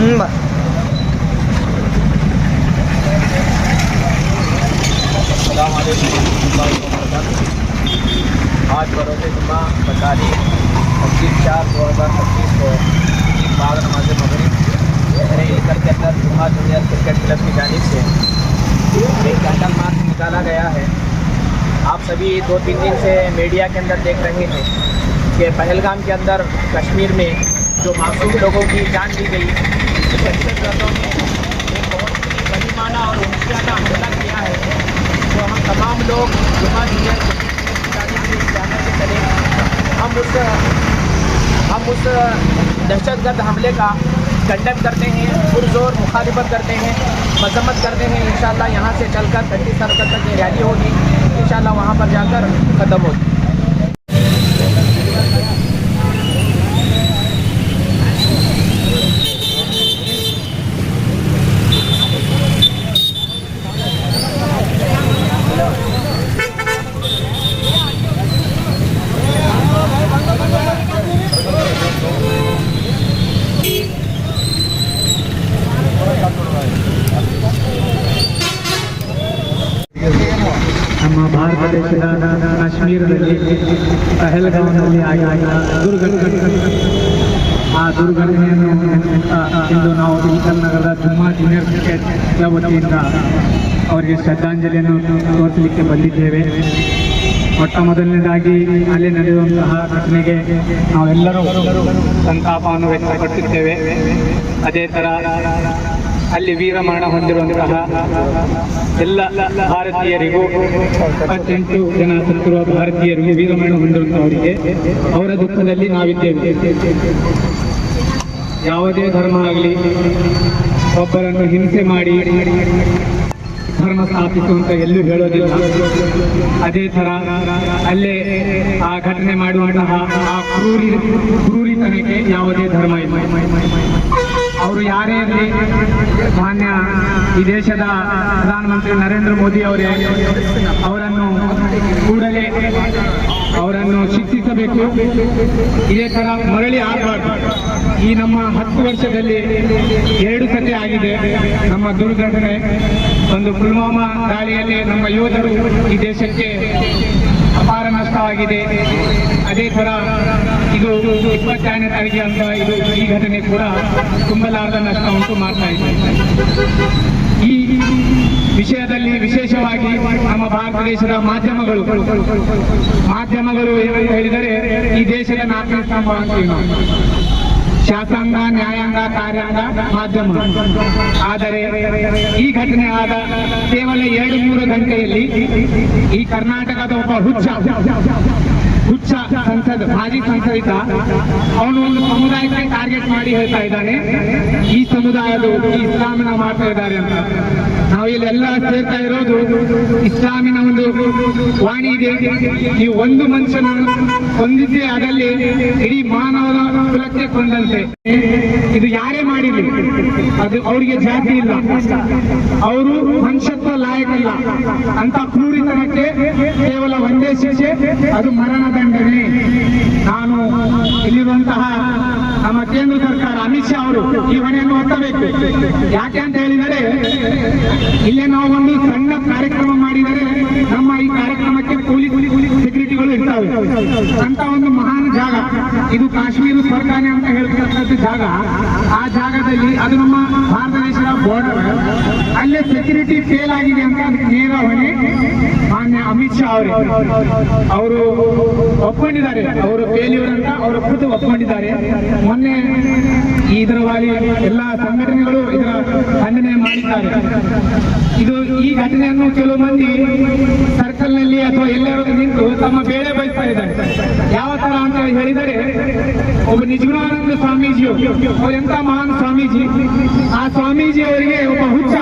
आज बरोज जुम्मा सरकारी पच्चीस चार दो हज़ार पच्चीस को बाद नमाज़ मगरब लेकर के अंदर जुम्मा जूनियर क्रिकेट क्लब की जानब से एक कैंडल मार्च निकाला गया है आप सभी दो तीन दिन से मीडिया के अंदर देख रहे हैं कि पहलगाम के अंदर कश्मीर में जो मासूम लोगों की जान ली गई दहशतगर्दों ने एक बहुत ही बड़ीमाना और उमसियाना हमला किया है तो तमाम लोग जूनियर जाने से चले हम उस हम उस दहशतगर्द हमले का कंडेम करते हैं पुरजोर मुखालिफत करते हैं मजम्मत करते हैं इन यहाँ से चलकर घंटी सर्कल तक ये रैली होगी इन वहाँ पर जाकर ख़त्म होगी ಕಾಶ್ಮೀರದಲ್ಲಿ ಪಹಲ್ಗಾಂವ್ನಲ್ಲಿ ಆಗಿದ ದುರ್ಘಟನೆ. ಆ ದುರ್ಘಟನೆಯನ್ನು ಇಂದು ನಾವು ಇಲ್ಕಲ್ ನಗರದ ಜುಮ್ಮಾ ಜೂನಿಯರ್ ಕ್ರಿಕೆಟ್ ಕ್ಲಬ್ ವತಿಯಿಂದ ಅವರಿಗೆ ಶ್ರದ್ಧಾಂಜಲಿಯನ್ನು ತೋರಿಸಲಿಕ್ಕೆ ಬಂದಿದ್ದೇವೆ. ಮೊಟ್ಟ ಮೊದಲನೇದಾಗಿ ಅಲ್ಲಿ ನಡೆಯುವಂತಹ ಘಟನೆಗೆ ನಾವೆಲ್ಲರೂ ಸಂತಾಪವನ್ನು ವ್ಯಕ್ತಪಡಿಸುತ್ತೇವೆ. ಅದೇ ಥರ ಅಲ್ಲಿ ವೀರಮರಣ ಹೊಂದಿರುವಂತಹ ಎಲ್ಲ ಭಾರತೀಯರಿಗೂ ಇಪ್ಪತ್ತೆಂಟು ಜನ ಸತ್ತಿರುವ ಭಾರತೀಯರಿಗೂ ವೀರಮರಣ ಹೊಂದಿರುವಂತಹವರಿಗೆ ಅವರ ದುಃಖದಲ್ಲಿ ನಾವಿದ್ದೇವೆ. ಯಾವುದೇ ಧರ್ಮ ಆಗಲಿ, ಒಬ್ಬರನ್ನು ಹಿಂಸೆ ಮಾಡಿ ಧರ್ಮ ಸ್ಥಾಪಿಸುವಂತ ಎಲ್ಲೂ ಹೇಳೋದಿಲ್ಲ. ಅದೇ ತರ ಅಲ್ಲೇ ಆ ಘಟನೆ ಮಾಡುವಂತಹ ಆ ಕ್ರೂರಿ ಕ್ರೂರಿತನಕ್ಕೆ ಯಾವುದೇ ಧರ್ಮ ಇಲ್ಲ. ಅವರು ಯಾರೇ ಇರಲಿ, ಮಾನ್ಯ ಈ ದೇಶದ ಪ್ರಧಾನಮಂತ್ರಿ ನರೇಂದ್ರ ಮೋದಿ ಅವರೇ, ಅವರನ್ನು ಕೂಡಲೇ ಅವರನ್ನು ಶಿಕ್ಷಿಸಬೇಕು. ಇದೇ ತರ ಮರಳಿ ಆಗಬಾರ್ದು. ಈ ನಮ್ಮ ಹತ್ತು ವರ್ಷದಲ್ಲಿ ಎರಡು ಸತಿ ಆಗಿದೆ ನಮ್ಮ ದುರ್ಘಟನೆ. ಒಂದು ಪುಲ್ವಾಮಾ ದಾಳಿಯಲ್ಲಿ ನಮ್ಮ ಯೋಧರು ಈ ದೇಶಕ್ಕೆ ಅಪಾರ ಅದೇ ಥರ ಇದು ಇಪ್ಪತ್ತೆರಡನೇ ತಾರೀಕಿಗೆ ಅಂತ ಇದು ಈ ಘಟನೆ ಕೂಡ ತುಂಬಲಾರದ ನಷ್ಟ ಉಂಟು ಮಾಡ್ತಾ ಇದೆ. ಈ ವಿಷಯದಲ್ಲಿ ವಿಶೇಷವಾಗಿ ನಮ್ಮ ಭಾರತ ದೇಶದ ಮಾಧ್ಯಮಗಳು ಮಾಧ್ಯಮಗಳು ಹೇಳಿದರೆ ಈ ದೇಶದ ನಾಲ್ಕನೇ ಸ್ತಂಭ ಅಂತೀವಿ ಶಾಸಕಾಂಗ ನ್ಯಾಯಾಂಗ, ಕಾರ್ಯಾಂಗ ಮಾಧ್ಯಮ. ಆದರೆ ಈ ಘಟನೆ ಆದ ಕೇವಲ ಎರಡು ಮೂರು ಗಂಟೆಯಲ್ಲಿ ಈ ಕರ್ನಾಟಕದ ಒಬ್ಬ ಹುಚ್ಚ ಹುಚ್ಚ ಸಂಸದ ಮಾಜಿ ಸಂಸದಿತ ಅವನು ಒಂದು ಸಮುದಾಯಕ್ಕೆ ಟಾರ್ಗೆಟ್ ಮಾಡಿ ಹೇಳ್ತಾ ಇದ್ದಾನೆ. ಈ ಸಮುದಾಯದ ಇಸ್ಲಾಮಿನ ಮಾಡ್ತಾ ಇದ್ದಾರೆ ಅಂತ. ನಾವು ಇಲ್ಲೆಲ್ಲ ಸೇರ್ತಾ ಇರೋದು ಇಸ್ಲಾಮಿನ ಒಂದು ವಾಣಿ ಇದೆ. ಈ ಒಂದು ಮನುಷ್ಯನ ಹೊಂದಿದ್ದೇ ಅದಲ್ಲಿ ಇಡೀ ಮಾನವನ ಕುಲಕ್ಕೆ ಕೊಂಡಂತೆ ಇದು ಯಾರೇ ಮಾಡಿರಲಿ, ಅದು ಅವರಿಗೆ ಜಾತಿ ಇಲ್ಲ. ಅವರು ಮನುಷ್ಯತ್ವ ಲಾಯಕಲ್ಲ. ಅಂತ ಕ್ರೂರಿತನಕ್ಕೆ ಕೇವಲ ಒಂದೇ ಶಿಕ್ಷೆ, ಅದು ಮರಣ ನಾನು ಇಲ್ಲಿರುವಂತಹ ನಮ್ಮ ಕೇಂದ್ರ ಸರ್ಕಾರ ಅಮಿತ್ ಶಾ ಅವರು ಈ ಹೊಣೆಯನ್ನು ಹೊತ್ತಬೇಕು ಯಾಕೆ ಅಂತ ಹೇಳಿದರೆ, ಇಲ್ಲೇ ನಾವು ಒಂದು ಸಣ್ಣ ಕಾರ್ಯಕ್ರಮ ಮಾಡಿದರೆ ನಮ್ಮ ಈ ಕಾರ್ಯಕ್ರಮಕ್ಕೆ ಅಂತ ಒಂದು ಮಹಾನ್ ಜಾಗ. ಇದು ಕಾಶ್ಮೀರ ಸ್ವರ್ಗಾನೆ ಅಂತ ಹೇಳ್ತಕ್ಕಂಥ ಜಾಗ. ಆ ಜಾಗದಲ್ಲಿ ಅದು ನಮ್ಮ ಭಾರತ ದೇಶದ ಬಾರ್ಡರ್ ಅಲ್ಲೇ ಸೆಕ್ಯೂರಿಟಿ ಫೇಲ್ ಆಗಿದೆ ಅಂತ ನೇರ ಹೊಣೆ ಮಾನ್ಯ ಅಮಿತ್ ಶಾ ಅವರೇ. ಅವರು ಒಪ್ಕೊಂಡಿದ್ದಾರೆ. ಅವರು ಫೇಲ್ಯೂರ್ ಅಂತ ಅವರು ಖುದ್ದು ಒಪ್ಕೊಂಡಿದ್ದಾರೆ. ಮೊನ್ನೆ ಇದರ ಎಲ್ಲ ಸಂಘಟನೆಗಳು ಇದರ ಮಾಡಿದ್ದಾರೆ. ಇದು ಈ ಘಟನೆಯನ್ನು ಕೆಲವು ಮಂದಿ ಸರ್ಕಲ್ನಲ್ಲಿ ಅಥವಾ ಎಲ್ಲರೂ ನಿಂತು ತಮ್ಮ ಬೇಳೆ ಬಯಸ್ತಾ ಇದ್ದಾರೆ. ಯಾವ ತರ ಅಂತ ಹೇಳಿದರೆ, ಒಬ್ಬ ನಿಜಗುಣಾನಂದ ಸ್ವಾಮೀಜಿಯು, ಅವ್ರು ಎಂತ ಮಹಾನ್ ಸ್ವಾಮೀಜಿ, ಆ ಸ್ವಾಮೀಜಿ ಅವರಿಗೆ ಒಬ್ಬ ಹುಚ್ಚ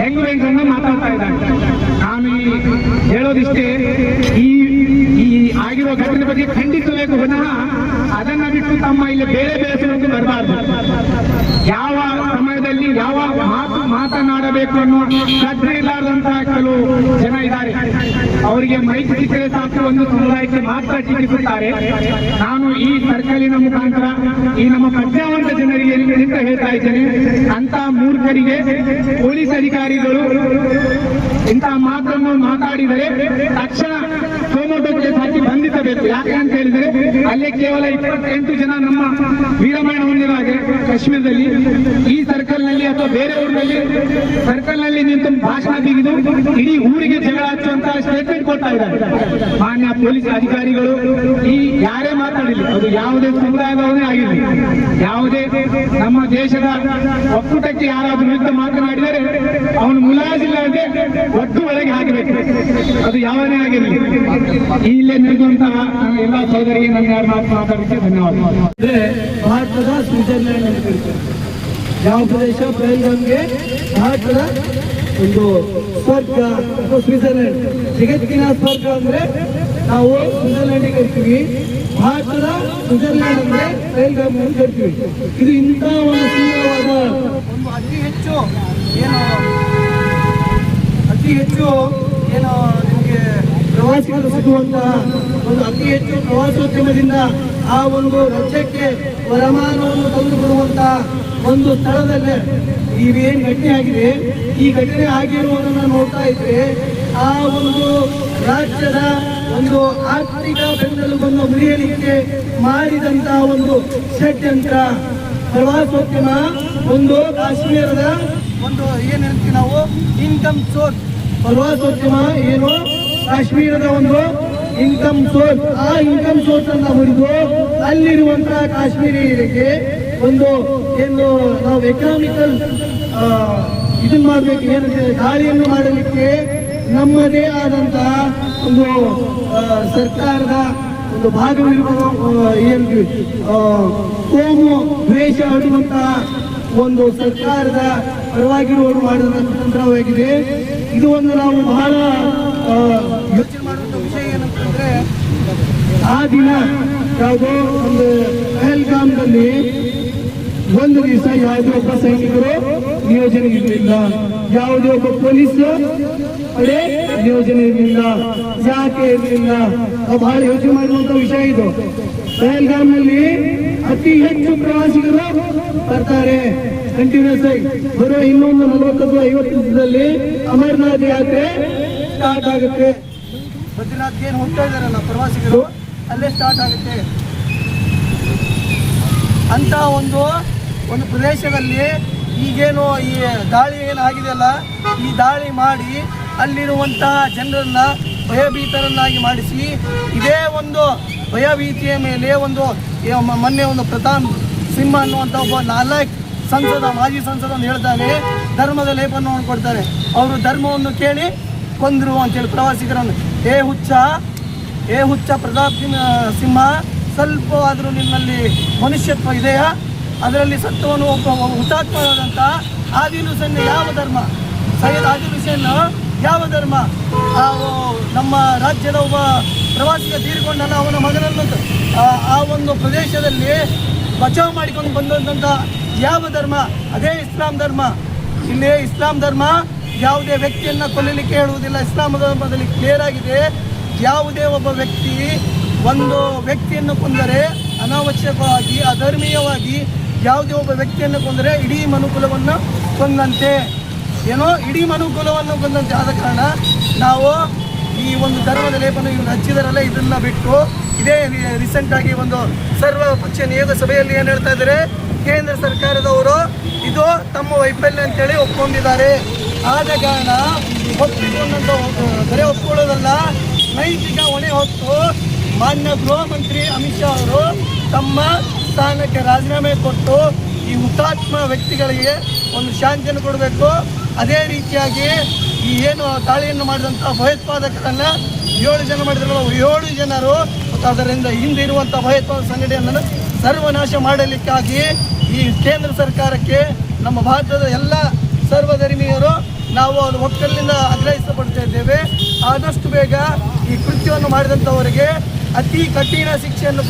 ಹೆಂಗ್ ವೆಂಕಣ್ಣ ಮಾತಾಡ್ತಾ ಇದ್ದಾರೆ ನಾನು ಹೇಳೋದಿಷ್ಟೇ, ಈ ಈ ಆಗಿರೋ ಘಟನೆ ಬಗ್ಗೆ ಖಂಡಿಸಬೇಕು ವಿನಃ ಅದನ್ನ ಬಿಟ್ಟು ತಮ್ಮ ಇಲ್ಲಿ ಬೇರೆ ಬೇಸರಕ್ಕೆ ಬರಬಾರ್ದು ಯಾವ ಸಮಯದಲ್ಲಿ ಯಾವ ಮಾತು ಮಾತನಾಡಬೇಕು ಅನ್ನೋ ಶ್ರದ್ಧೆ ಇಲ್ಲದಂತಹ ಕೆಲವು ಜನ ಇದ್ದಾರೆ. ಅವರಿಗೆ ಮೈಕ್ ಸಿಕ್ಕರೆ ಸಾಕು ಒಂದು ಸಮುದಾಯಕ್ಕೆ ಮಾತ್ರ ಚಿಕಿತ್ಸುತ್ತಾರೆ. ನಾನು ಈ ಸರ್ಕಲಿನ ಮುಖಾಂತರ ಈ ನಮ್ಮ ಪ್ರಜ್ಞಾವಂತ ಜನರಿಗೆ ನಿಂತ ಹೇಳ್ತಾ ಇದ್ದೇನೆ. ಅಂತ ಮೂರ್ಖರಿಗೆ ಪೊಲೀಸ್ ಅಧಿಕಾರಿಗಳು ಇಂತಹ ಮಾತನ್ನು ಮಾತಾಡಿದರೆ ತಕ್ಷಣ ಸೋಮೋಟೋ ಹಾಕಿ ಯಾಕೆ ಅಂತ ಹೇಳಿದ್ರೆ, ಅಲ್ಲೇ ಕೇವಲ ಇಪ್ಪತ್ತೆಂಟು ಜನ ನಮ್ಮ ವೀರಮರಣ ಹೊಂದಿರುವ ಹಾಗೆ ಕಾಶ್ಮೀರದಲ್ಲಿ, ಈ ಸರ್ಕಲ್ನಲ್ಲಿ ಅಥವಾ ಬೇರೆ ಊರಿನಲ್ಲಿ ಸರ್ಕಲ್ನಲ್ಲಿ ನಿಂತು ಭಾಷಣ ತೆಗೆದು ಇಡೀ ಊರಿಗೆ ಜಗಳ ಹಚ್ಚುವಂತಹ ಸ್ಟೇಟ್ಮೆಂಟ್ ಕೊಡ್ತಾ ಇದ್ದಾರೆ. ಮಾನ್ಯ ಪೊಲೀಸ್ ಅಧಿಕಾರಿಗಳು ಈ ಯಾರೇ ಮಾತಾಡಿಲ್ಲ ಅದು ಯಾವುದೇ ಸಮುದಾಯದವರೇ ಆಗಿರಲಿ, ಯಾವುದೇ ನಮ್ಮ ದೇಶದ ಒಕ್ಕೂಟಕ್ಕೆ ಯಾರಾದ್ರೂ ವಿರುದ್ಧ ಮಾತನಾಡಿದರೆ ಅವನು ಮುಲಾಜಿಲ್ಲದೆ ಒಟ್ಟು ಒಳಗೆ ಹಾಕಬೇಕು. ಅದು ಯಾವನೇ ಆಗಿರಲಿ. ಇಲ್ಲೇ ನಡೆದಂತಹ ನನ್ನ ಎಲ್ಲ ಸಹೋದರಿಗೆ ನನ್ನ ಎರಡು ಮಾತು ಮಾತಾಡಲಿಕ್ಕೆ ಧನ್ಯವಾದ ಅಂದ್ರೆ ಭಾರತದ ಸ್ವಿಟ್ಜರ್ಲ್ಯಾಂಡ್ ಅಂತ ಕರೀತಾರೆ ಯಾವ ಪ್ರದೇಶ? ಬೆಲ್ಗಮ್ಗೆ ಭಾರತದ ಒಂದು ಸ್ವರ್ಗ ಅಥವಾ ಸ್ವಿಟ್ಜರ್ಲ್ಯಾಂಡ್. ಜಗತ್ತಿನ ಸ್ವರ್ಗ ಅಂದ್ರೆ ನಾವು ಸ್ವಿಟ್ಜರ್ಲ್ಯಾಂಡ್ ಕರಿತೀವಿ ಭಾರತದ ಸ್ವಿಟ್ಜರ್ಲ್ಯಾಂಡ್ ಅಂದ್ರೆ ಬೆಲ್ಗಮ್ ಅಂತ ಕರಿತೀವಿ ಇದು ಇಂಥ ಒಂದು ಸುಂದರವಾದ ಒಂದು ಅತಿ ಹೆಚ್ಚು ಏನು ಅತಿ ಹೆಚ್ಚು ಏನು ಪ್ರವಾಸಿಗರು ಸಿಗುವಂತಹ ಒಂದು ಅತಿ ಹೆಚ್ಚು ಪ್ರವಾಸೋದ್ಯಮದಿಂದ ಆ ಒಂದು ರಾಜ್ಯಕ್ಕೆ ವರಮಾನವನ್ನು ತಂದುಕೊಡುವಂತಹ ಒಂದು ಸ್ಥಳದಲ್ಲೇ ಇವೇನು ಘಟನೆ ಆಗಿದೆ, ಈ ಘಟನೆ ಆಗಿರುವುದನ್ನು ನೋಡ್ತಾ ಇದ್ರೆ ಆ ಒಂದು ರಾಜ್ಯದ ಒಂದು ಆರ್ಥಿಕ ಬೆಂಬಲವನ್ನು ಮುರಿಯಲಿಕ್ಕೆ ಮಾಡಿದಂತಹ ಒಂದು ಷಡ್ಯಂತ್ರ. ಪ್ರವಾಸೋದ್ಯಮ, ಒಂದು ಕಾಶ್ಮೀರದ ಒಂದು, ಏನ್ ಹೇಳ್ತೀವಿ ನಾವು ಇನ್ಕಮ್ ಸೋರ್ಸ್ ಪ್ರವಾಸೋದ್ಯಮ ಏನು? ಕಾಶ್ಮೀರದ ಒಂದು ಇನ್ಕಮ್ ಸೋರ್ಸ್ ಆ ಇನ್ಕಮ್ ಸೋರ್ಸ್ ಅನ್ನ ಮುರಿದು ಅಲ್ಲಿರುವಂತಹ ಕಾಶ್ಮೀರಿಯರಿಗೆ ಒಂದು ಏನು ನಾವು ಎಕನಾಮಿಕಲ್ ಇದನ್ನ ಮಾಡಬೇಕು ಏನಂದ್ರೆ ದಾಳಿಯನ್ನು ಮಾಡಲಿಕ್ಕೆ ನಮ್ಮದೇ ಆದಂತಹ ಒಂದು ಸರ್ಕಾರದ ಒಂದು ಭಾಗವಿರುವ ಏನು ಕೋಮು ದ್ವೇಷ ಆಡುವಂತಹ ಒಂದು ಸರ್ಕಾರದ ಪರವಾಗಿರುವವರು ಮಾಡಿದಂತಹ ತಂತ್ರವಾಗಿದೆ. ಇದು ಒಂದು ನಾವು ಬಹಳ ಯೋಚನೆ ಮಾಡುವಂತ ವಿಷಯ ಏನಂತಂದ್ರೆ, ಆ ದಿನ ಯಾವುದೋ ಒಂದು ಪಹಲ್ಗಾಮ್ದಲ್ಲಿ ಒಂದು ದಿವಸ ಯಾವುದೇ ಒಬ್ಬ ಸೈನಿಕರು ನಿಯೋಜನೆ ಇರಲಿಲ್ಲ. ಯಾವುದೇ ಒಬ್ಬ ಪೊಲೀಸ್ ಪಡೆ ನಿಯೋಜನೆ ಇರಲಿಲ್ಲ. ಯಾಕೆ ಇರಲಿಲ್ಲ? ಬಹಳ ಯೋಚನೆ ಮಾಡುವಂತ ವಿಷಯ ಇದು. ಪಹಲ್ಗಾಮ್ನಲ್ಲಿ ಅತಿ ಹೆಚ್ಚು ಪ್ರವಾಸಿಗರು ಬರ್ತಾರೆ. ಕಂಟಿನ್ಯೂಸ್ ಆಗಿ ಬರೋ ಇನ್ನೊಂದು ನಲವತ್ತದ್ದು ಐವತ್ತು ದಿನದಲ್ಲಿ ಅಮರನಾಥ ಯಾತ್ರೆ ಸ್ಟಾರ್ಟ್ ಆಗುತ್ತೆ. ಬದ್ರಿನಾಥ್ಗೆ ಏನು ಹೋಗ್ತಾ ಇದಾರಲ್ಲ ಪ್ರವಾಸಿಗರು, ಅಲ್ಲೇ ಸ್ಟಾರ್ಟ್ ಆಗುತ್ತೆ. ಅಂತ ಒಂದು ಒಂದು ಪ್ರದೇಶದಲ್ಲಿ ಈಗೇನು ಈ ದಾಳಿ ಏನಾಗಿದೆಯಲ್ಲ, ಈ ದಾಳಿ ಮಾಡಿ ಅಲ್ಲಿರುವಂತಹ ಜನರನ್ನ ಭಯಭೀತರನ್ನಾಗಿ ಮಾಡಿಸಿ, ಇದೇ ಒಂದು ಭಯಭೀತಿಯ ಮೇಲೆ ಒಂದು ಮೊನ್ನೆ ಒಂದು ಪ್ರತಾಪ್ ಸಿಂಹ ಅನ್ನುವಂಥ ಒಬ್ಬ ನಾಲ್ಕು ಸಂಸದ, ಮಾಜಿ ಸಂಸದ ಹೇಳ್ತಾನೆ, ಧರ್ಮದ ಲೇಪನ್ನು ಕೊಡ್ತಾರೆ. ಅವರು ಧರ್ಮವನ್ನು ಕೇಳಿ ಕೊಂದ್ರು ಅಂತೇಳಿ ಪ್ರವಾಸಿಗರನ್ನು. ಏ ಹುಚ್ಚ ಏ ಹುಚ್ಚ ಪ್ರತಾಪ್ ಸಿಂಹ ಸ್ವಲ್ಪ ಆದರೂ ನಿಮ್ಮಲ್ಲಿ ಮನುಷ್ಯತ್ವ ಇದೆಯಾ? ಅದರಲ್ಲಿ ಸತ್ವವನ್ನು ಒಬ್ಬ ಹುತಾತ್ಮರಾದಂಥ ಆದಿಲ್ ಹುಸೇನ್ ಯಾವ ಧರ್ಮ? ಸೈಯದ್ ಆದಿಲ್ ಹುಸೇನ್ ಯಾವ ಧರ್ಮ? ನಮ್ಮ ರಾಜ್ಯದ ಒಬ್ಬ ಪ್ರವಾಸಿಗ ತೀರಿಕೊಂಡಲ್ಲ ಅವನ ಮಗನನ್ನು, ಆ ಒಂದು ಪ್ರದೇಶದಲ್ಲಿ ಬಚಾವ್ ಮಾಡಿಕೊಂಡು ಬಂದಂಥ ಯಾವ ಧರ್ಮ? ಅದೇ ಇಸ್ಲಾಂ ಧರ್ಮ. ಇಲ್ಲಿ ಇಸ್ಲಾಂ ಧರ್ಮ ಯಾವುದೇ ವ್ಯಕ್ತಿಯನ್ನು ಕೊಲ್ಲಲಿಕ್ಕೆ ಹೇಳುವುದಿಲ್ಲ ಇಸ್ಲಾಮ ಧರ್ಮದಲ್ಲಿ ಕ್ಲಿಯರ್ ಆಗಿದೆ. ಯಾವುದೇ ಒಬ್ಬ ವ್ಯಕ್ತಿ ಒಂದು ವ್ಯಕ್ತಿಯನ್ನು ಕೊಂದರೆ ಅನಾವಶ್ಯಕವಾಗಿ, ಅಧರ್ಮೀಯವಾಗಿ ಯಾವುದೇ ಒಬ್ಬ ವ್ಯಕ್ತಿಯನ್ನು ಕೊಂದರೆ ಇಡೀ ಮನುಕುಲವನ್ನು ಕೊಂದಂತೆ. ಏನೋ ಇಡೀ ಮನುಕುಲವನ್ನು ಕೊಂದಂತೆ. ಆದ ಕಾರಣ ನಾವು ಈ ಒಂದು ಧರ್ಮದ ಲೇಪನ ಇವ್ರು ಹಚ್ಚಿದಾರಲ್ಲ, ಇದನ್ನು ಬಿಟ್ಟು ಇದೇ ರೀಸೆಂಟಾಗಿ ಒಂದು ಸರ್ವ ಪಕ್ಷ ನಿಯೋಗ ಸಭೆಯಲ್ಲಿ ಏನು ಹೇಳ್ತಾ ಇದ್ದಾರೆ ಕೇಂದ್ರ ಸರ್ಕಾರದವರು ಇದು ತಮ್ಮ ವೈಫಲ್ಯ ಅಂತೇಳಿ ಒಪ್ಕೊಂಡಿದ್ದಾರೆ. ಆದ ಕಾರಣ ಒಪ್ಪಿಕೊಂಡಂತ ಬರೀ ಒಪ್ಕೊಳ್ಳೋದಲ್ಲ. ನೈತಿಕ ಹೊಣೆ ಹೊತ್ತು ಮಾನ್ಯ ಗೃಹ ಮಂತ್ರಿ ಅಮಿತ್ ಶಾ ಅವರು ತಮ್ಮ ಸ್ಥಾನಕ್ಕೆ ರಾಜೀನಾಮೆ ಕೊಟ್ಟು ಈ ಹುತಾತ್ಮ ವ್ಯಕ್ತಿಗಳಿಗೆ ಒಂದು ಶಾಂತಿಯನ್ನು ಕೊಡಬೇಕು. ಅದೇ ರೀತಿಯಾಗಿ ಈ ಏನು ದಾಳಿಯನ್ನು ಮಾಡಿದಂಥ ಭಯೋತ್ಪಾದಕರನ್ನು ಏಳು ಜನ ಮಾಡಿದ್ರಲ್ಲ ಏಳು ಜನರು ಮತ್ತು ಅದರಿಂದ ಹಿಂದೆ ಇರುವಂಥ ಭಯೋತ್ಪಾದಕ ಸಂಘಟನೆಯನ್ನು ಸರ್ವನಾಶ ಮಾಡಲಿಕ್ಕಾಗಿ ಈ ಕೇಂದ್ರ ಸರ್ಕಾರಕ್ಕೆ ನಮ್ಮ ಭಾರತದ ಎಲ್ಲ ಸರ್ವಧರ್ಮೀಯರು ನಾವು ಒಕ್ಕಲಿನಿಂದ ಆಗ್ರಹಿಸಪಡ್ತಾ ಇದ್ದೇವೆ. ಆದಷ್ಟು ಬೇಗ ಈ ಕೃತ್ಯವನ್ನು ಮಾಡಿದಂಥವರಿಗೆ ಅತಿ ಕಠಿಣ ಶಿಕ್ಷೆಯನ್ನು